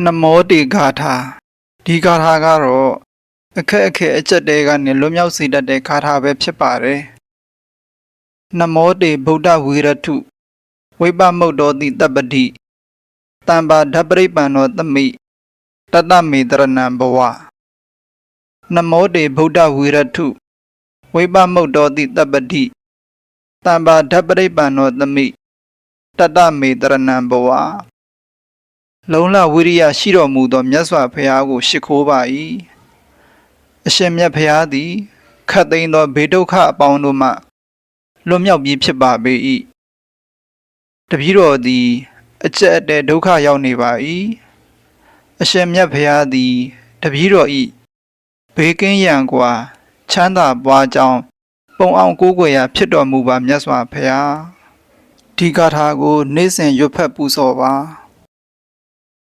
နမောတေဂါထာဒီဂါထာကတော့အခက်အခဲအကျက်တဲကနေလွတ်မြောက်စေတတ်တဲ့ဂါထာပဲဖြစ်ပါတယ်နမောတေဗုဒ္ဓဝီရထုဝိပမုတ်တော်တိတပ္ပတိတံပါဓပ္ပရိပံနောသမိတတမေတရဏံဘဝနမောတေဗုဒ္ဓဝီရထုဝိပမုတ်တော်တိတပ္ပတိတံပါဓပ္ပရိပံနောသမိတတမေတရဏံဘဝ လုံလဝိရိယရှိတော်မူသောမြတ်စွာဘုရားကို ရှိခိုးပါ၏အရှင်မြတ်ဘုရားသည်ခတ်သိမ်းသောဘေဒုက္ခအပေါင်းတို့မှလွတ်မြောက်ပြီးဖြစ်ပါပေ၏တပည့်တော်သည် အကျက်အတဲဒုက္ခရောက်နေပါ၏အရှင်မြတ်ဘုရားသည်တပည့်တော်၏ဘေကင်းရန်ကွာချမ်းသာပွားကြောင်းပုံအောင်ကိုးကွယ်ရာဖြစ်တော်မူပါမြတ်စွာဘုရားဒီဂါထာကို နေ့စဉ်ရွတ်ဖတ်ပူဇော်ပါ